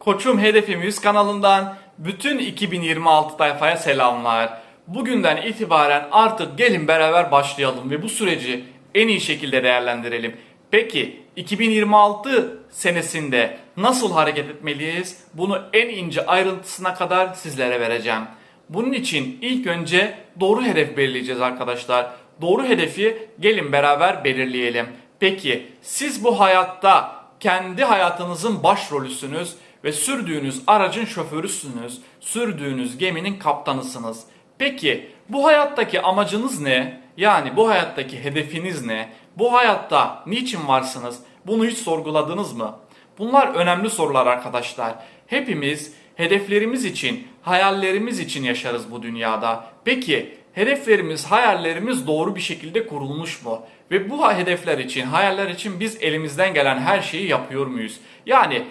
Koçum Hedefim 100 kanalından bütün 2026 tayfaya selamlar. Bugünden itibaren artık gelin beraber başlayalım ve bu süreci en iyi şekilde değerlendirelim. Peki 2026 senesinde nasıl hareket etmeliyiz? Bunu en ince ayrıntısına kadar sizlere vereceğim. Bunun için ilk önce doğru hedef belirleyeceğiz arkadaşlar. Doğru hedefi gelin beraber belirleyelim. Peki siz bu hayatta kendi hayatınızın başrolüsünüz ve sürdüğünüz aracın şoförüsünüz, sürdüğünüz geminin kaptanısınız. Peki bu hayattaki amacınız ne? Yani bu hayattaki hedefiniz ne? Bu hayatta niçin varsınız? Bunu hiç sorguladınız mı? Bunlar önemli sorular arkadaşlar. Hepimiz hedeflerimiz için, hayallerimiz için yaşarız bu dünyada. Peki hedeflerimiz, hayallerimiz doğru bir şekilde kurulmuş mu? Ve bu hedefler için, hayaller için biz elimizden gelen her şeyi yapıyor muyuz? Yani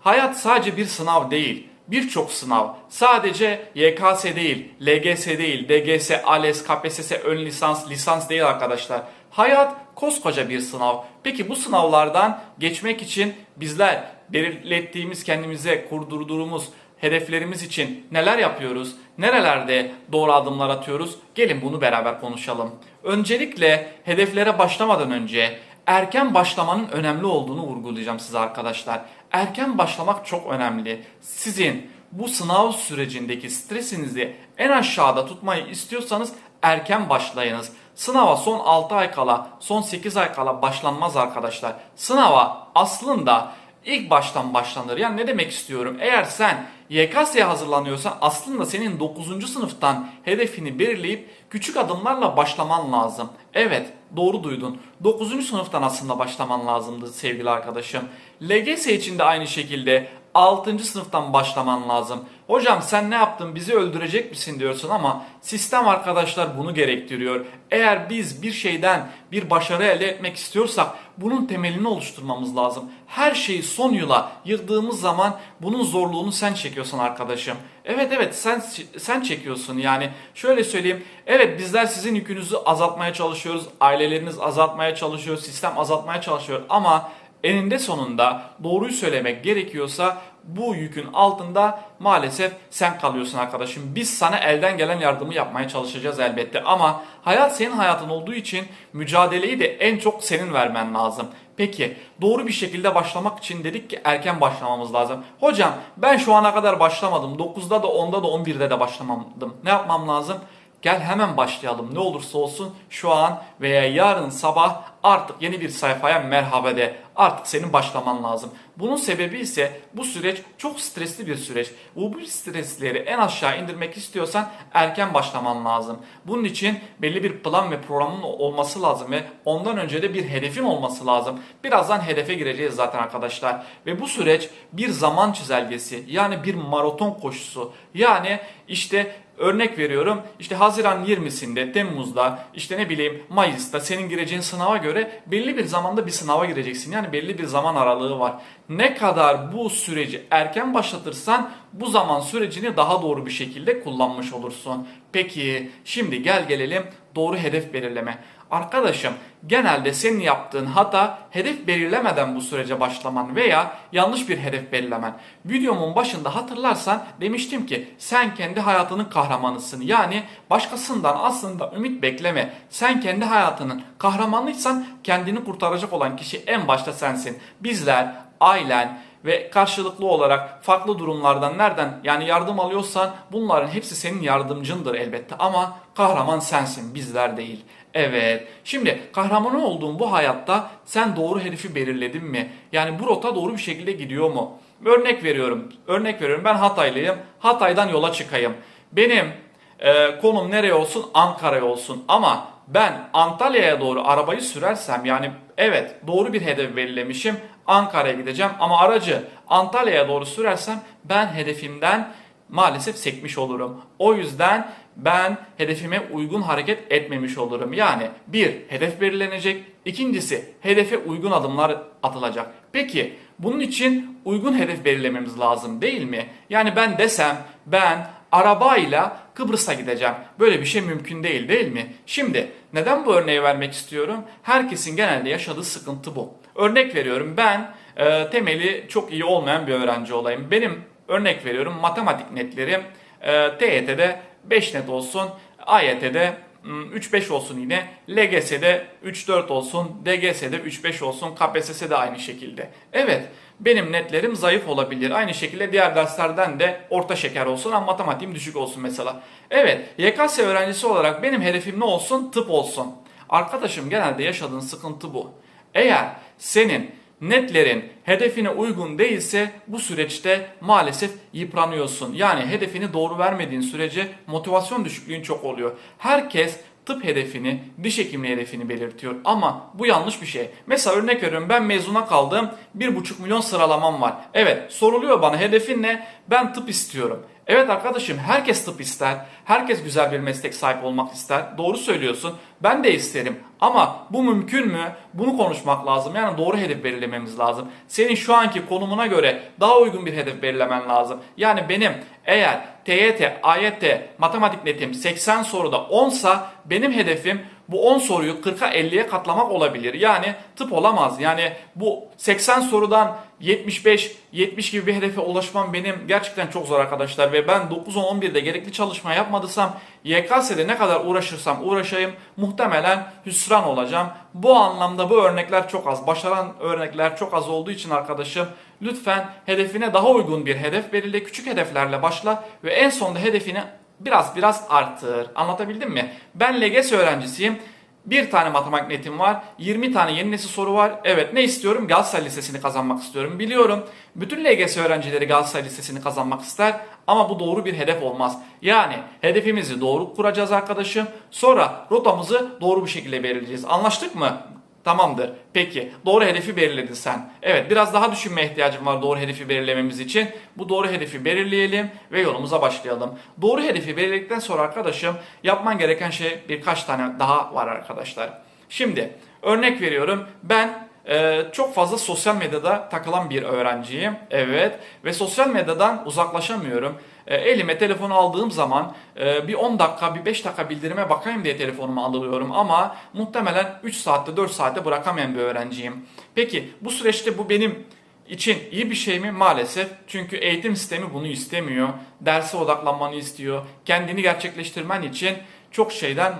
hayat sadece bir sınav değil. Birçok sınav. Sadece YKS değil, LGS değil, DGS, ALES, KPSS, ön lisans, lisans değil arkadaşlar. Hayat koskoca bir sınav. Peki bu sınavlardan geçmek için bizler belirlettiğimiz kendimize kurdurduğumuz hedeflerimiz için neler yapıyoruz? Nerelerde doğru adımlar atıyoruz? Gelin bunu beraber konuşalım. Öncelikle hedeflere başlamadan önce erken başlamanın önemli olduğunu vurgulayacağım size arkadaşlar. Erken başlamak çok önemli. Sizin bu sınav sürecindeki stresinizi en aşağıda tutmayı istiyorsanız erken başlayınız. Sınava son 6 ay kala, son 8 ay kala başlanmaz arkadaşlar. Sınava aslında ilk baştan başlanır. Yani ne demek istiyorum? Eğer sen YKS'ye hazırlanıyorsan aslında senin 9. sınıftan hedefini belirleyip küçük adımlarla başlaman lazım. Evet doğru duydun. 9. sınıftan aslında başlaman lazımdı sevgili arkadaşım. LGS için de aynı şekilde 6. sınıftan başlaman lazım. Hocam sen ne yaptın bizi öldürecek misin diyorsun ama sistem arkadaşlar bunu gerektiriyor. Eğer biz bir şeyden bir başarı elde etmek istiyorsak bunun temelini oluşturmamız lazım. Her şeyi son yıla yığdığımız zaman bunun zorluğunu sen çekiyorsun arkadaşım. Evet evet sen sen çekiyorsun yani. Şöyle söyleyeyim. Evet bizler sizin yükünüzü azaltmaya çalışıyoruz. Aileleriniz azaltmaya çalışıyor. Sistem azaltmaya çalışıyor ama eninde sonunda doğruyu söylemek gerekiyorsa bu yükün altında maalesef sen kalıyorsun arkadaşım. Biz sana elden gelen yardımı yapmaya çalışacağız elbette ama hayat senin hayatın olduğu için mücadeleyi de en çok senin vermen lazım. Peki doğru bir şekilde başlamak için dedik ki erken başlamamız lazım. Hocam ben şu ana kadar başlamadım. 9'da da 10'da da 11'de de başlamadım. Ne yapmam lazım? Gel hemen başlayalım. Ne olursa olsun şu an veya yarın sabah artık yeni bir sayfaya merhaba de. Artık senin başlaman lazım. Bunun sebebi ise bu süreç çok stresli bir süreç. Bu, stresleri en aşağı indirmek istiyorsan erken başlaman lazım. Bunun için belli bir plan ve programın olması lazım ve ondan önce de bir hedefin olması lazım. Birazdan hedefe gireceğiz zaten arkadaşlar. Ve bu süreç bir zaman çizelgesi yani bir maraton koşusu. Yani işte Örnek veriyorum işte Haziran 20'sinde Temmuz'da işte ne bileyim Mayıs'ta senin gireceğin sınava göre belli bir zamanda bir sınava gireceksin. Yani belli bir zaman aralığı var. Ne kadar bu süreci erken başlatırsan bu zaman sürecini daha doğru bir şekilde kullanmış olursun. Peki şimdi gel gelelim doğru hedef belirleme. Arkadaşım genelde senin yaptığın hata hedef belirlemeden bu sürece başlaman veya yanlış bir hedef belirlemen. Videomun başında hatırlarsan demiştim ki sen kendi hayatının kahramanısın. Yani başkasından aslında ümit bekleme. Sen kendi hayatının kahramanıysan kendini kurtaracak olan kişi en başta sensin. Bizler, ailen, ve karşılıklı olarak farklı durumlardan nereden yani yardım alıyorsan bunların hepsi senin yardımcındır elbette ama kahraman sensin bizler değil. Evet. Şimdi kahramanı olduğun bu hayatta sen doğru hedefi belirledin mi? Yani bu rota doğru bir şekilde gidiyor mu? Örnek veriyorum. Örnek veriyorum. Ben Hataylıyım. Hatay'dan yola çıkayım. Benim e, konum nereye olsun? Ankara'ya olsun. Ama ben Antalya'ya doğru arabayı sürersem yani evet doğru bir hedef belirlemişim. Ankara'ya gideceğim ama aracı Antalya'ya doğru sürersem ben hedefimden maalesef sekmiş olurum. O yüzden ben hedefime uygun hareket etmemiş olurum. Yani bir hedef belirlenecek, ikincisi hedefe uygun adımlar atılacak. Peki bunun için uygun hedef belirlememiz lazım değil mi? Yani ben desem ben arabayla Kıbrıs'a gideceğim. Böyle bir şey mümkün değil değil mi? Şimdi neden bu örneği vermek istiyorum? Herkesin genelde yaşadığı sıkıntı bu. Örnek veriyorum ben e, temeli çok iyi olmayan bir öğrenci olayım. Benim örnek veriyorum matematik netlerim e, TYT'de 5 net olsun, AYT'de hmm, 3-5 olsun yine, LGS'de 3-4 olsun, DGS'de 3-5 olsun, KPSS'de aynı şekilde. Evet, benim netlerim zayıf olabilir. Aynı şekilde diğer derslerden de orta şeker olsun ama matematiğim düşük olsun mesela. Evet, YKS öğrencisi olarak benim hedefim ne olsun? Tıp olsun. Arkadaşım genelde yaşadığın sıkıntı bu. Eğer senin netlerin hedefine uygun değilse bu süreçte maalesef yıpranıyorsun. Yani hedefini doğru vermediğin sürece motivasyon düşüklüğün çok oluyor. Herkes tıp hedefini, diş hekimliği hedefini belirtiyor ama bu yanlış bir şey. Mesela örnek veriyorum ben mezuna kaldım 1,5 milyon sıralamam var. Evet soruluyor bana hedefin ne? Ben tıp istiyorum. Evet arkadaşım herkes tıp ister. Herkes güzel bir meslek sahip olmak ister. Doğru söylüyorsun. Ben de isterim. Ama bu mümkün mü? Bunu konuşmak lazım. Yani doğru hedef belirlememiz lazım. Senin şu anki konumuna göre daha uygun bir hedef belirlemen lazım. Yani benim eğer TYT, AYT, matematik netim 80 soruda 10 sa benim hedefim bu 10 soruyu 40'a 50'ye katlamak olabilir. Yani tıp olamaz. Yani bu 80 sorudan 75, 70 gibi bir hedefe ulaşmam benim gerçekten çok zor arkadaşlar. Ve ben 9-10-11'de gerekli çalışma yapmadıysam YKS'de ne kadar uğraşırsam uğraşayım muhtemelen hüsran olacağım. Bu anlamda bu örnekler çok az. Başaran örnekler çok az olduğu için arkadaşım lütfen hedefine daha uygun bir hedef belirle. Küçük hedeflerle başla ve en sonunda hedefini biraz biraz arttır. Anlatabildim mi? Ben LGS öğrencisiyim. Bir tane matematik netim var. 20 tane yeni nesil soru var. Evet ne istiyorum? Galatasaray Lisesi'ni kazanmak istiyorum. Biliyorum. Bütün LGS öğrencileri Galatasaray Lisesi'ni kazanmak ister. Ama bu doğru bir hedef olmaz. Yani hedefimizi doğru kuracağız arkadaşım. Sonra rotamızı doğru bir şekilde belirleyeceğiz. Anlaştık mı? Tamamdır. Peki doğru hedefi belirledin sen. Evet biraz daha düşünmeye ihtiyacım var doğru hedefi belirlememiz için. Bu doğru hedefi belirleyelim ve yolumuza başlayalım. Doğru hedefi belirledikten sonra arkadaşım yapman gereken şey birkaç tane daha var arkadaşlar. Şimdi örnek veriyorum ben ee, çok fazla sosyal medyada takılan bir öğrenciyim. Evet ve sosyal medyadan uzaklaşamıyorum. Ee, elime telefonu aldığım zaman e, bir 10 dakika bir 5 dakika bildirime bakayım diye telefonumu alıyorum ama muhtemelen 3 saatte 4 saatte bırakamayan bir öğrenciyim. Peki bu süreçte bu benim için iyi bir şey mi? Maalesef. Çünkü eğitim sistemi bunu istemiyor. Derse odaklanmanı istiyor. Kendini gerçekleştirmen için çok şeyden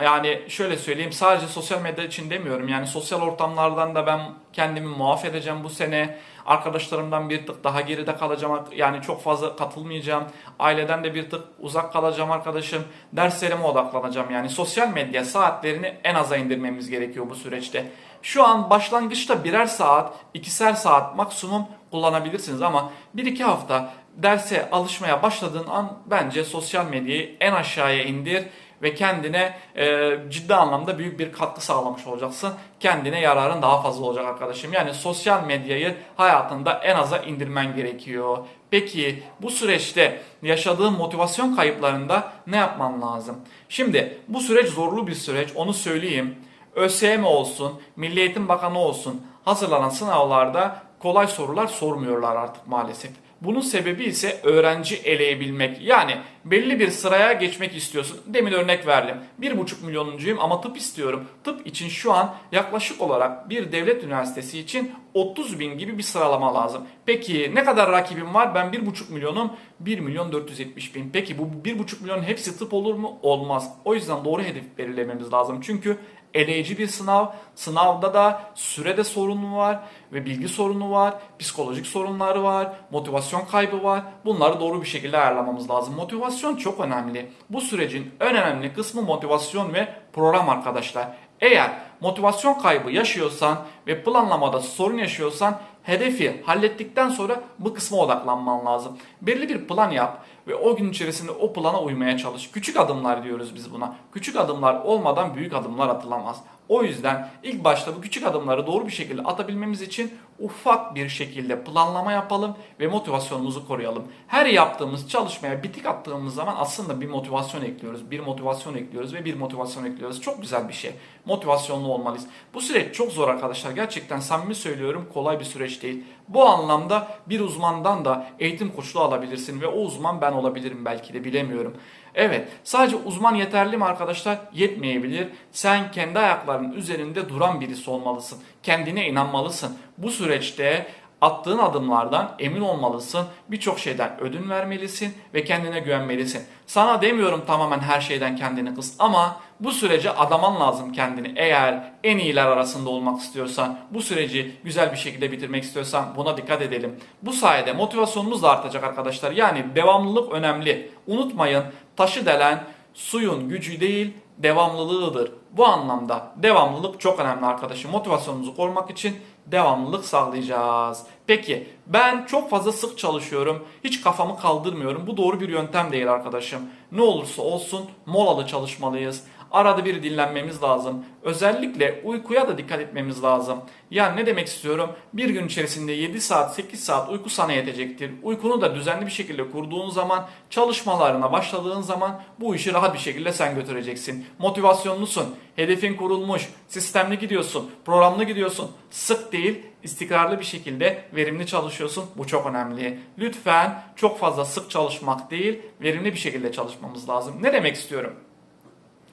yani şöyle söyleyeyim sadece sosyal medya için demiyorum. Yani sosyal ortamlardan da ben kendimi muaf edeceğim bu sene. Arkadaşlarımdan bir tık daha geride kalacağım. Yani çok fazla katılmayacağım. Aileden de bir tık uzak kalacağım arkadaşım. Derslerime odaklanacağım. Yani sosyal medya saatlerini en aza indirmemiz gerekiyor bu süreçte. Şu an başlangıçta birer saat, ikişer saat maksimum kullanabilirsiniz ama bir iki hafta derse alışmaya başladığın an bence sosyal medyayı en aşağıya indir ve kendine e, ciddi anlamda büyük bir katkı sağlamış olacaksın. Kendine yararın daha fazla olacak arkadaşım. Yani sosyal medyayı hayatında en aza indirmen gerekiyor. Peki bu süreçte yaşadığın motivasyon kayıplarında ne yapman lazım? Şimdi bu süreç zorlu bir süreç onu söyleyeyim. ÖSYM olsun, Milli Eğitim Bakanı olsun hazırlanan sınavlarda kolay sorular sormuyorlar artık maalesef. Bunun sebebi ise öğrenci eleyebilmek. Yani belli bir sıraya geçmek istiyorsun. Demin örnek verdim. 1,5 milyonuncuyum ama tıp istiyorum. Tıp için şu an yaklaşık olarak bir devlet üniversitesi için 30 bin gibi bir sıralama lazım. Peki ne kadar rakibim var? Ben 1,5 milyonum. 1 milyon 470 bin. Peki bu 1,5 milyonun hepsi tıp olur mu? Olmaz. O yüzden doğru hedef belirlememiz lazım. Çünkü eleyici bir sınav. Sınavda da sürede sorunu var ve bilgi sorunu var, psikolojik sorunları var, motivasyon kaybı var. Bunları doğru bir şekilde ayarlamamız lazım. Motivasyon çok önemli. Bu sürecin en önemli kısmı motivasyon ve program arkadaşlar. Eğer motivasyon kaybı yaşıyorsan ve planlamada sorun yaşıyorsan hedefi hallettikten sonra bu kısma odaklanman lazım. Belli bir plan yap ve o gün içerisinde o plana uymaya çalış. Küçük adımlar diyoruz biz buna. Küçük adımlar olmadan büyük adımlar atılamaz. O yüzden ilk başta bu küçük adımları doğru bir şekilde atabilmemiz için ufak bir şekilde planlama yapalım ve motivasyonumuzu koruyalım. Her yaptığımız çalışmaya bitik attığımız zaman aslında bir motivasyon ekliyoruz. Bir motivasyon ekliyoruz ve bir motivasyon ekliyoruz. Çok güzel bir şey. Motivasyonlu olmalıyız. Bu süreç çok zor arkadaşlar. Gerçekten samimi söylüyorum kolay bir süreç değil. Bu anlamda bir uzmandan da eğitim koçluğu alabilirsin ve o uzman ben olabilirim belki de bilemiyorum. Evet sadece uzman yeterli mi arkadaşlar? Yetmeyebilir. Sen kendi ayaklarının üzerinde duran birisi olmalısın. Kendine inanmalısın. Bu süreçte Attığın adımlardan emin olmalısın. Birçok şeyden ödün vermelisin ve kendine güvenmelisin. Sana demiyorum tamamen her şeyden kendini kıs ama bu sürece adaman lazım kendini. Eğer en iyiler arasında olmak istiyorsan, bu süreci güzel bir şekilde bitirmek istiyorsan buna dikkat edelim. Bu sayede motivasyonumuz da artacak arkadaşlar. Yani devamlılık önemli. Unutmayın taşı delen suyun gücü değil devamlılığıdır. Bu anlamda devamlılık çok önemli arkadaşım. Motivasyonumuzu korumak için devamlılık sağlayacağız. Peki ben çok fazla sık çalışıyorum. Hiç kafamı kaldırmıyorum. Bu doğru bir yöntem değil arkadaşım. Ne olursa olsun molalı çalışmalıyız. Arada bir dinlenmemiz lazım. Özellikle uykuya da dikkat etmemiz lazım. Yani ne demek istiyorum? Bir gün içerisinde 7 saat 8 saat uyku sana yetecektir. Uykunu da düzenli bir şekilde kurduğun zaman çalışmalarına başladığın zaman bu işi rahat bir şekilde sen götüreceksin. Motivasyonlusun, hedefin kurulmuş, sistemli gidiyorsun, programlı gidiyorsun. Sık değil, istikrarlı bir şekilde verimli çalışıyorsun. Bu çok önemli. Lütfen çok fazla sık çalışmak değil, verimli bir şekilde çalışmamız lazım. Ne demek istiyorum?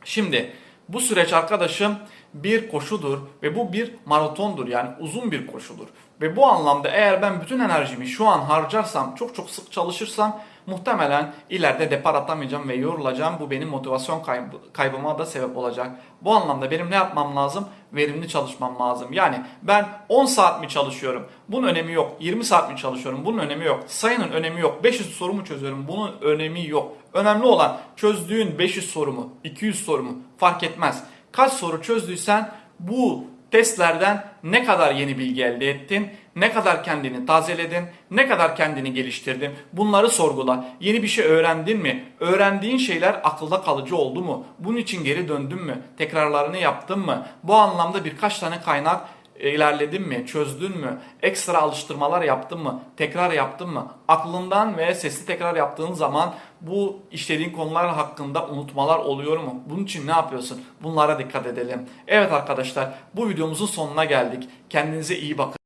Şimdi bu süreç arkadaşım bir koşudur ve bu bir maratondur yani uzun bir koşudur. Ve bu anlamda eğer ben bütün enerjimi şu an harcarsam, çok çok sık çalışırsam muhtemelen ileride depar atamayacağım ve yorulacağım. Bu benim motivasyon kaybı, kaybıma da sebep olacak. Bu anlamda benim ne yapmam lazım? Verimli çalışmam lazım. Yani ben 10 saat mi çalışıyorum? Bunun önemi yok. 20 saat mi çalışıyorum? Bunun önemi yok. Sayının önemi yok. 500 soru mu çözüyorum? Bunun önemi yok. Önemli olan çözdüğün 500 soru mu? 200 soru mu? Fark etmez. Kaç soru çözdüysen bu testlerden ne kadar yeni bilgi elde ettin, ne kadar kendini tazeledin, ne kadar kendini geliştirdin bunları sorgula. Yeni bir şey öğrendin mi? Öğrendiğin şeyler akılda kalıcı oldu mu? Bunun için geri döndün mü? Tekrarlarını yaptın mı? Bu anlamda birkaç tane kaynak ilerledin mi? Çözdün mü? Ekstra alıştırmalar yaptın mı? Tekrar yaptın mı? Aklından ve sesli tekrar yaptığın zaman bu işlediğin konular hakkında unutmalar oluyor mu? Bunun için ne yapıyorsun? Bunlara dikkat edelim. Evet arkadaşlar bu videomuzun sonuna geldik. Kendinize iyi bakın.